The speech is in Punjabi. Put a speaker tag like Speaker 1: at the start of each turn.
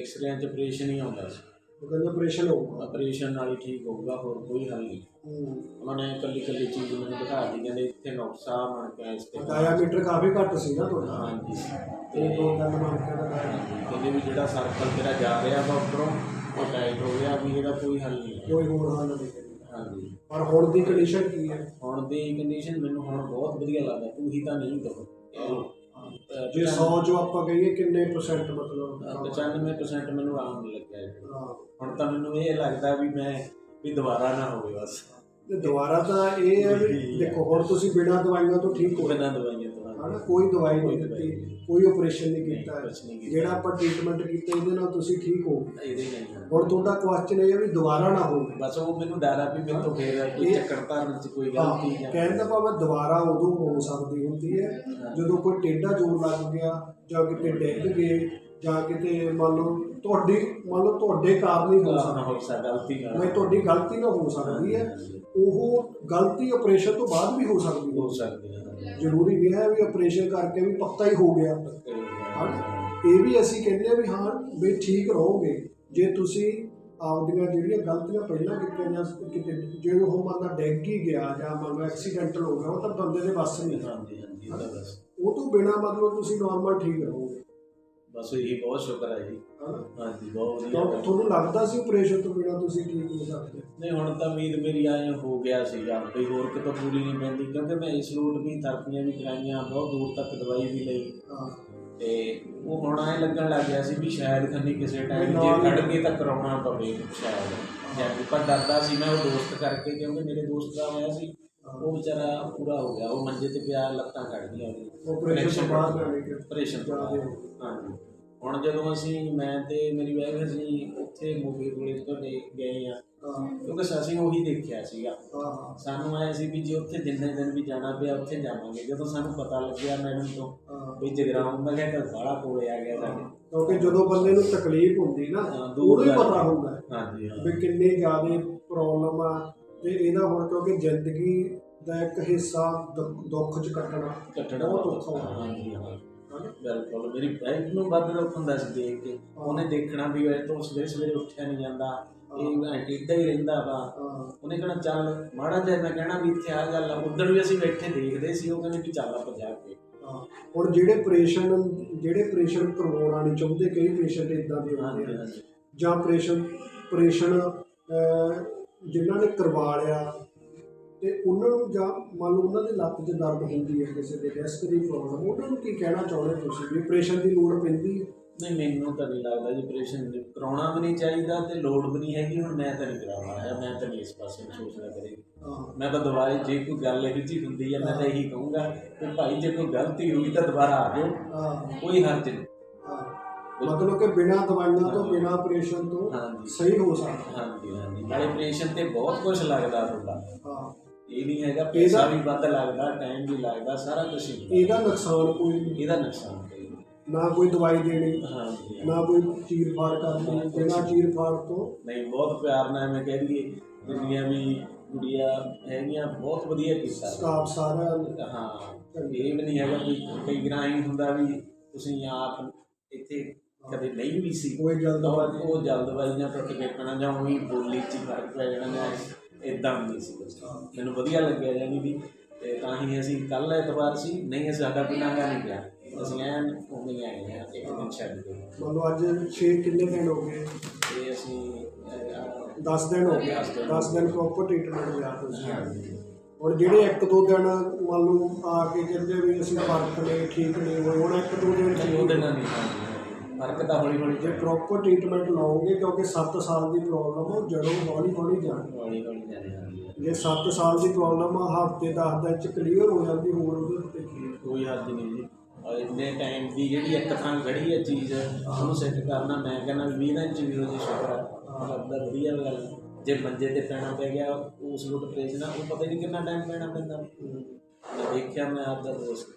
Speaker 1: ਐਕਸਰੇਆਂ ਚ ਆਪਰੇਸ਼ਨ ਹੀ ਆਉਂਦਾ ਸੀ।
Speaker 2: ਉਹ ਕਹਿੰਦੇ ਆਪਰੇਸ਼ਨ ਹੋਊਗਾ।
Speaker 1: ਆਪਰੇਸ਼ਨ ਨਾਲ ਹੀ ਠੀਕ ਹੋਊਗਾ ਹੋਰ ਕੋਈ ਹੱਲ ਨਹੀਂ।
Speaker 2: ਹੂੰ।
Speaker 1: ਉਹਨਾਂ ਨੇ ਇਕੱਲੀ ਇਕੱਲੀ ਚੀਜ਼ ਮੈਨੂੰ ਦਿਖਾ ਦਿੱਤੀ ਕਹਿੰਦੇ ਇੱਥੇ ਨੁਕਸਾ ਬਣ ਕੇ ਇਸ ਤੇ
Speaker 2: ਡਾਇਆਮੀਟਰ ਕਾਫੀ ਘੱਟ ਸੀ ਨਾ ਤੁਹਾਡਾ।
Speaker 1: ਹਾਂਜੀ।
Speaker 2: ਤੇ ਦੋ ਤਿੰਨ ਮਾਰਕਾਂ ਦਾ।
Speaker 1: ਹਾਂਜੀ, ਕਹਿੰਦੇ ਵੀ ਜਿਹੜਾ ਸਰਕਲ ਤੇਰਾ ਜਾ ਰਿਹਾ ਵਾ ਉੱਪਰੋਂ ਉਹ ਟਾਈਟ ਹੋ ਗਿਆ ਵੀ ਇਹਦਾ ਕੋਈ ਹੱਲ ਨਹੀਂ।
Speaker 2: ਕੋਈ ਹੋਰ ਹੱਲ ਨਹੀਂ
Speaker 1: ਹਾਂਜੀ।
Speaker 2: ਪਰ ਹੁਣ ਦੀ ਕੰਡੀਸ਼ਨ ਕੀ ਹੈ?
Speaker 1: ਹੁਣ ਦੀ ਕੰਡੀਸ਼ਨ ਮੈਨੂੰ ਹੁਣ ਬਹੁਤ ਵਧੀਆ ਲੱਗਦਾ ਤੂੰ ਹੀ ਤਾਂ ਨਹੀਂ ਕਹੋ।
Speaker 2: ਜੇ 100 ਜੋ ਆਪਾਂ ਕਹੀਏ ਕਿੰਨੇ ਪਰਸੈਂਟ ਮਤਲਬ
Speaker 1: 95% ਮੈਨੂੰ ਆਰਾਮ ਲੱਗਿਆ ਜੀ।
Speaker 2: ਹਾਂ।
Speaker 1: ਹੁਣ ਤਾਂ ਮੈਨੂੰ ਇਹ ਲੱਗਦਾ ਵੀ ਮੈਂ ਵੀ ਦੁਬਾਰਾ ਨਾ ਹੋਵੇ ਬਸ।
Speaker 2: ਤੇ ਦੁਬਾਰਾ ਤਾਂ ਇਹ ਹੈ ਵੀ ਦੇਖੋ ਹੁਣ ਤੁਸੀਂ ਬਿਨਾਂ ਦਵਾਈਆਂ ਤੋਂ ਠੀਕ ਹੋ
Speaker 1: ਬਿਨਾਂ ਦਵਾਈਆਂ
Speaker 2: ਹਨਾ ਕੋਈ ਦਵਾਈ ਨਹੀਂ ਦਿੱਤੀ। ਕੋਈ ਆਪਰੇਸ਼ਨ ਨਹੀਂ ਕੀਤਾ। ਜਿਹੜਾ ਆਪਾਂ ਟ੍ਰੀਟਮੈਂਟ ਕੀਤਾ ਇਹਦੇ ਨਾਲ ਤੁਸੀਂ ਠੀਕ ਹੋ।
Speaker 1: ਇਹਦੇ।
Speaker 2: ਹੁਣ ਤੁਹਾਡਾ ਕੁਐਸਚਨ ਇਹ ਹੈ ਵੀ ਦੁਬਾਰਾ ਨਾ ਹੋਵੇ
Speaker 1: ਬਸ ਉਹ ਮੈਨੂੰ ਡਰ ਆ ਵੀ ਮੇਰੇ ਤੋਂ ਫੇਰ ਕੋਈ
Speaker 2: ਇਹ-
Speaker 1: ਚੱਕਰ ਧਰਨ ਚ ਕੋਈ ਗਲਤੀ
Speaker 2: ਹਾਂ
Speaker 1: ਜਾਂ
Speaker 2: ਕਹਿਣ ਦਾ ਭਾਵੇਂ ਦੁਬਾਰਾ ਉਦੋਂ ਹੋ ਸਕਦੀ ਹੁੰਦੀ ਹੈ ਜਦੋਂ ਕੋਈ ਟੇਢਾ ਜੋਰ ਲੱਗ ਗਿਆ ਜਾਂ ਕਿਤੇ ਡਿੱਗ ਗਏ ਜਾਂ ਕਿਤੇ ਮੰਨ ਲਓ ਤੁਹਾਡੀ ਮੰਨ ਲਓ ਤੁਹਾਡੇ ਕਾਰਨ ਹੀ ਹੋ ਸਕਦਾ
Speaker 1: ਨਾ ਹੋ ਸਕਦਾ ਗਲਤੀ ਨਾਲ
Speaker 2: ਨਹੀਂ ਤੁਹਾਡੀ ਗਲਤੀ ਨਾ ਹੋ ਸਕਦੀ ਹੈ ਉਹ ਗਲਤੀ ਆਪਰੇਸ਼ਨ ਤੋਂ ਬਾਅਦ ਵੀ ਹੋ ਸਕਦੀ
Speaker 1: ਹੈ ਸਕਦੀ ਹੈ
Speaker 2: ਜ਼ਰੂਰੀ ਨਹੀਂ ਹੈ ਵੀ ਆਪਰੇਸ਼ਨ ਕਰਕੇ ਵੀ ਪੱਕਾ ਹੀ ਹੋ ਗਿਆ ਹਨਾ? ਇਹ ਵੀ ਅਸੀਂ ਕਹਿੰਦੇ ਆ ਵੀ ਹਾਂ ਵੀ ਠੀਕ ਰਹੋਗੇ। ਜੇ ਤੁਸੀਂ ਆਪਦੀਆਂ ਜਿਹੜੀਆਂ ਗਲਤੀਆਂ ਪਹਿਲਾਂ ਕੀਤੀਆਂ ਜਾਂ ਕਿਤੇ ਜੇ ਉਹ ਬੰਦਾ ਡਿੱਗ ਹੀ ਗਿਆ ਜਾਂ ਮੰਨ ਲਓ ਐਕਸੀਡੈਂਟਲ ਹੋ ਗਿਆ ਉਹ ਤਾਂ ਬੰਦੇ ਦੇ ਵੱਸ ਨਹੀਂ। ਹੈ
Speaker 1: ਬਸ।
Speaker 2: ਉਹ ਤੋਂ ਬਿਨਾ ਮਤਲਬ ਤੁਸੀਂ ਨਾਰਮਲ ਠੀਕ ਰਹੋਗੇ।
Speaker 1: ਬਸ ਇਹੀ ਬਹੁਤ ਸ਼ੁਕਰ ਹੈ ਜੀ। ਹਾਂਜੀ ਬਹੁਤ ਵਧੀਆ
Speaker 2: ਤੁਹਾਨੂੰ ਲੱਗਦਾ ਸੀ ਆਪਰੇਸ਼ਨ ਤੋਂ ਬਿਨਾ ਤੁਸੀਂ ਠੀਕ ਹੋ ਸਕਦੇ
Speaker 1: ਨਹੀਂ ਹੁਣ ਤਾਂ ਉਮੀਦ ਮੇਰੀ ਆਏ ਹੋ ਗਿਆ ਸੀਗਾ ਕੋਈ ਹੋਰ ਕਿਤੋਂ ਪੂਰੀ ਨਹੀਂ ਪੈਂਦੀ ਕਿਉਂਕਿ ਮੈਂ ਇਸ ਰੂਟ ਵੀ ਥੈਰੇਪੀਆਂ ਵੀ ਕਰਾਈਆਂ ਬਹੁਤ ਦੂਰ ਤੱਕ ਦਵਾਈ ਵੀ ਲਈ। ਤੇ ਉਹ ਹੁਣ ਐ ਲੱਗਣ ਲੱਗ ਗਿਆ ਸੀ ਵੀ ਸ਼ਾਇਦ ਖੰਨੀ ਕਿਸੇ ਟਾਈਮ ਜੇ ਖੜ ਕੇ ਤਾਂ ਕਰਾਉਣਾ ਪਵੇ ਸ਼ਾਇਦ। ਜਾਂ ਪਰ ਡਰਦਾ ਸੀ ਮੈਂ ਉਹ ਦੋਸਤ ਕਰਕੇ ਕਿਉਂਕਿ ਮੇਰੇ ਦੋਸਤ ਦਾ ਹੋਇਆ ਸੀ। ਉਹ ਵਿਚਾਰਾ ਪੂਰਾ ਹੋ ਗਿਆ ਉਹ ਮੰਜੇ ਤੇ ਪਿਆ ਲੱਤਾਂ ਕੱਢ ਗਈਆਂ ਉਹਦੀ
Speaker 2: ਆਪਰੇਸ਼ਨ ਤੋਂ ਬਾਅਦ ਜਾਣੇ ਕਿ
Speaker 1: ਆਪਰੇਸ਼ਨ ਤੋਂ ਬਾਅਦ। ਹਾਂਜੀ। ਹੁਣ ਜਦੋਂ ਅਸੀਂ ਮੈਂ ਤੇ ਮੇਰੀ ਵਾਈਫ ਅਸੀਂ ਉੱਥੇ ਮੋਗੇ ਕੋਲੇ ਤੁਹਾਡੇ ਗਏ ਆ ਕਿਉਂਕਿ ਅਸੀਂ ਉਹੀ ਦੇਖਿਆ ਸੀਗਾ। ਸਾਨੂੰ ਆਇਆ ਸੀ ਵੀ ਜੇ ਉੱਥੇ ਜਿੰਨੇ ਦਿਨ ਵੀ ਜਾਣਾ ਪਿਆ ਉੱਥੇ ਜਾਵਾਂਗੇ। ਜਦੋਂ ਸਾਨੂੰ ਪਤਾ ਲੱਗਿਆ ਮੈਡਮ ਤੋਂ ਵੀ ਜਗਰਾਉਂ ਕਿਹਾ ਤਾਂ ਬਾਹਲਾ ਕੋਲੇ ਆ ਗਿਆ ਸਾਡੇ।
Speaker 2: ਕਿਉਂਕਿ ਜਦੋਂ ਬੰਦੇ ਨੂੰ ਤਕਲੀਫ ਹੁੰਦੀ ਨਾ
Speaker 1: ਹਾਂ, ਦੂਰ
Speaker 2: ਉਦੋਂ ਹੀ
Speaker 1: ਦਾ-
Speaker 2: ਪਤਾ ਹੁੰਦਾ ਹੈ
Speaker 1: ਹਾਂਜੀ ਹਾਂ।
Speaker 2: ਵੀ ਕਿੰਨੀ ਜ਼ਿਆਦਾ ਪ੍ਰੋਬਲਮ ਆ ਤੇ ਇਹਦਾ ਹੁਣ ਕਿਉਂਕਿ ਜ਼ਿੰਦਗੀ ਦਾ ਇੱਕ ਹਿੱਸਾ ਦੁੱਖ- ਦੁੱਖ ਚ ਕੱਟਣਾ
Speaker 1: ਕੱਟਣਾ
Speaker 2: ਬਹੁਤ ਔਖਾ ਹੁੰਦਾ
Speaker 1: ਹਾਂਜੀ ਹਾਂ? ਬਿਲਕੁਲ ਮੇਰੀ ਵਾਈਫ ਨੂੰ ਵੱਧ ਦੁੱਖ ਹੁੰਦਾ ਸੀ ਦੇਖ ਕੇ। ਉਹਨੇ ਦੇਖਣਾ ਵੀ ਇਹ ਤੋਂ ਸਵੇਰੇ ਸਵੇਰੇ ਉੱਠਿਆ ਨਹੀਂ ਜਾਂਦਾ। ਇਹ ਐਂ ਟੇਢਾ ਹੀ ਰਹਿੰਦਾ ਵਾ।
Speaker 2: ਹਾਂ।
Speaker 1: ਉਹਨੇ ਕਹਿਣਾ ਚੱਲ ਮਾੜਾ ਜਿਹਾ ਮੈਂ ਕਹਿਣਾ ਵੀ ਇੱਥੇ ਆ ਗੱਲ ਆ। ਉਦੋਂ ਵੀ ਅਸੀਂ ਬੈਠੇ ਦੇਖਦੇ ਸੀ ਉਹ ਕਹਿੰਦੇ ਵੀ ਚੱਲ ਆਪਾਂ ਜਾ ਕੇ।
Speaker 2: ਹਾਂ। ਹੁਣ ਜਿਹੜੇ ਆਪਰੇਸ਼ਨ ਜਿਹੜੇ ਆਪਰੇਸ਼ਨ ਕਰਵਾਉਣਾ ਨਹੀਂ ਚਾਹੁੰਦੇ ਕਈ ਪੇਸ਼ੈਂਟ ਇਦਾਂ ਦੇ ਹੁੰਦੇ
Speaker 1: ਹਾਂਜੀ
Speaker 2: ਆ।
Speaker 1: ਹਾਂਜੀ
Speaker 2: ਜਾਂ ਆਪਰੇਸ਼ਨ ਆਪਰੇਸ਼ਨ ਜਿਨ੍ਹਾਂ ਨੇ ਕਰਵਾ ਲਿਆ ਤੇ ਉਹਨਾਂ ਨੂੰ ਜਾਂ ਮੰਨ ਲਓ ਉਹਨਾਂ ਦੀ ਲੱਤ 'ਚ ਦਰਦ ਹੁੰਦੀ ਹੈ ਕਿਸੇ ਦੇ ਡਿਸਕ ਦੀ ਪ੍ਰੋਬਲਮ ਉਹਨਾਂ ਨੂੰ ਕੀ ਕਹਿਣਾ ਚਾਹੁੰਦੇ ਤੁਸੀਂ ਵੀ ਆਪਰੇਸ਼ਨ ਦੀ ਲੋੜ ਪੈਂਦੀ ਹੈ?
Speaker 1: ਨਹੀਂ ਮੈਨੂੰ ਤਾਂ ਨਹੀਂ ਲੱਗਦਾ ਜੀ ਆਪਰੇਸ਼ਨ ਕਰਾਉਣਾ ਵੀ ਨਹੀਂ ਚਾਹੀਦਾ ਤੇ ਲੋੜ ਵੀ ਨਹੀਂ ਹੈਗੀ ਹੁਣ ਮੈਂ ਤਾਂ ਨਹੀਂ ਕਰਾਉਣਾ ਹੈ ਮੈਂ ਤਾਂ ਨਹੀਂ ਇਸ ਪਾਸੇ ਨੂੰ ਸੋਚਦਾ ਕਰੇ।
Speaker 2: ਹਾਂ।
Speaker 1: ਮੈਂ ਤਾਂ ਦੁਬਾਰਾ ਜੇ ਕੋਈ ਗੱਲ ਇਹੋ ਜਿਹੀ ਹੁੰਦੀ ਹੈ ਮੈਂ ਤਾਂ ਇਹੀ ਕਹੂੰਗਾ ਕਿ ਭਾਈ ਜੇ ਕੋਈ ਗਲਤੀ ਹੋਈ ਤਾਂ ਦੁਬਾਰਾ ਆ ਜਾਓ
Speaker 2: ਹਾਂ।
Speaker 1: ਕੋਈ ਹਰਜ ਨਹੀਂ।
Speaker 2: ਹਾਂ। ਮਤਲਬ ਕਿ ਬਿਨਾਂ ਦਵਾਈਆਂ ਤੋਂ ਬਿਨਾਂ ਆਪਰੇਸ਼ਨ ਤੋਂ
Speaker 1: ਹਾਂਜੀ।
Speaker 2: ਸਹੀ ਹੋ ਸਕਦਾ।
Speaker 1: ਹਾਂਜੀ ਹਾਂਜੀ। ਨਾਲੇ ਆਪਰੇਸ਼ਨ ਤੇ ਬਹੁਤ ਕੁਝ ਲੱਗਦਾ ਤੁਹਾਡਾ।
Speaker 2: ਹਾਂ।
Speaker 1: ਇਹ ਨਹੀਂ ਹੈਗਾ ਪੈਸਾ ਵੀ ਵੱਧ ਲੱਗਦਾ ਟਾਈਮ ਵੀ ਲੱਗਦਾ ਸਾਰਾ ਕੁਝ ਹੀ
Speaker 2: ਇਹਦਾ ਨੁਕਸਾਨ ਕੋਈ ਨਹੀਂ।
Speaker 1: ਇਹਦਾ ਨੁਕਸਾਨ ਕੋਈ ਨਹੀਂ।
Speaker 2: ਨਾ ਕੋਈ ਦਵਾਈ ਦੇਣੀ
Speaker 1: ਹਾਂਜੀ।
Speaker 2: ਨਾ ਕੋਈ ਚੀਰ ਫਾੜ ਕਰਨੀ ਬਿਨਾਂ ਚੀਰ ਫਾੜ ਤੋਂ।
Speaker 1: ਨਹੀਂ ਬਹੁਤ ਪਿਆਰ ਨਾਲ ਮੈਂ ਕਹਿ ਦਈਏ ਜਿੰਨੀਆਂ ਵੀ ਕੁੜੀਆਂ ਹੈਗੀਆਂ ਬਹੁਤ ਵਧੀਆ ਕੀਤਾ।
Speaker 2: ਸਟਾਫ ਸਾਰਾ
Speaker 1: ਹਾਂ। ਇਹ ਵੀ ਨਹੀਂ ਹੈਗਾ ਵੀ ਕਈ ਗਰਾਂ ਹੀ ਹੁੰਦਾ ਵੀ ਤੁਸੀਂ ਆਪ ਇੱਥੇ ਕਦੇ ਨਹੀਂ ਵੀ ਸੀ।
Speaker 2: ਕੋਈ ਜਲਦਬਾਜ਼ੀ
Speaker 1: ਉਹ ਟੁੱਟ ਕੇ ਪੈਣਾ ਜਾਂ ਉਹੀ ਬੋਲੀ ਚ ਫ਼ਰਕ ਪੈ ਜਾਣਾ ਜਾਂ ਇਦਾਂ ਨਹੀਂ ਸੀ ਮੈਨੂੰ ਵਧੀਆ ਲੱਗਿਆ ਜਾਨੀ ਵੀ ਤੇ ਤਾਂ ਹੀ ਅਸੀਂ ਕੱਲ ਐਤਵਾਰ ਸੀ ਨਹੀਂ ਅਸੀਂ ਸਾਡਾ ਕੋਈ ਨਾਗਾ ਨਹੀਂ ਪਿਆ। ਅਸੀਂ ਐਨ ਉਵੇਂ ਹੀ ਆਏ ਹਾਂ ਇੱਕ ਦਿਨ ਛੱਡ ਕੇ।
Speaker 2: ਮੰਨ ਲਓ ਅੱਜ 6 ਕਿੰਨੇ ਦਿਨ ਹੋ ਗਏ?
Speaker 1: ਤੇ ਅਸੀਂ ਅਹ,
Speaker 2: 10 ਦਿਨ ਹੋ ਗਏ।
Speaker 1: ਦਸ ਦਿਨ।
Speaker 2: 10 ਦਿਨ ਪ੍ਰੋਪਰ ਟ੍ਰੀਟਮੈਂਟ ਲਿਆ ਤੁਸੀਂ। ਹੁਣ ਜਿਹੜੇ ਇੱਕ ਦੋ ਦਿਨ ਮੰਨ ਲਓ ਆ ਕੇ ਕਹਿੰਦੇ ਵੀ ਅਸੀਂ ਫ਼ਰਕ ਨੇ ਠੀਕ ਨੇ ਹੋਏ ਹੁਣ ਇੱਕ ਦੋ ਦਿਨ
Speaker 1: ਨਹੀਂ, ਨਾਲ ਨਹੀਂ। ਫ਼ਰਕ ਤਾਂ ਹੌਲੀ ਹੌਲੀ
Speaker 2: ਜੇ ਪ੍ਰੋਪਰ ਟ੍ਰੀਟਮੈਂਟ ਲਾਓਗੇ ਕਿਉਂਕਿ 7 ਸਾਲ ਦੀ ਪ੍ਰੋਬਲਮ ਉਹ ਜੜੋਂ ਹੌਲੀ ਹੌਲੀ ਜਾਣੀ।
Speaker 1: ਹੌਲੀ ਹੌਲੀ ਜਾਣੇ ਹਾਂਜੀ
Speaker 2: ਜੇ 7 ਸਾਲ ਦੀ ਪ੍ਰੋਬਲਮ ਆ ਹਫ਼ਤੇ 10 ਦਿਨ ਚ ਕਲੀਅਰ ਹੋ ਜਾਂਦੀ ਹੋਰ ਉਹਦੇ ਉੱਤੇ ਕੀ?
Speaker 1: ਕੋਈ ਹੱਦ ਨਹੀਂ ਜੀ। ਔਰ ਇੰਨੇ ਟਾਈਮ ਦੀ ਜਿਹੜੀ ਇੱਕ ਥਾਂ ਖੜੀ ਹੈ ਚੀਜ਼ ਉਹਨੂੰ ਸੈੱਟ ਕਰਨਾ ਮੈਂ ਕਹਿੰਦਾ 20 ਦਿਨ ਚ ਵੀ ਉਹਦੀ ਸ਼ੁਕਰ ਹੈ। ਲੱਗਦਾ ਵਧੀਆ ਗੱਲ ਜੇ ਮੰਜੇ ਤੇ ਪੈਣਾ ਪੈ ਗਿਆ ਉਸ ਨੂੰ ਡਿਪਰੈਸ਼ਨ ਆ ਉਹ ਪਤਾ ਹੀ ਨਹੀਂ ਕਿੰਨਾ ਟਾਈਮ ਪੈਣਾ ਪੈਂਦਾ। ਮੈਂ ਦੇਖਿਆ ਮੈਂ ਆਪ ਦਾ ਦੋਸਤ।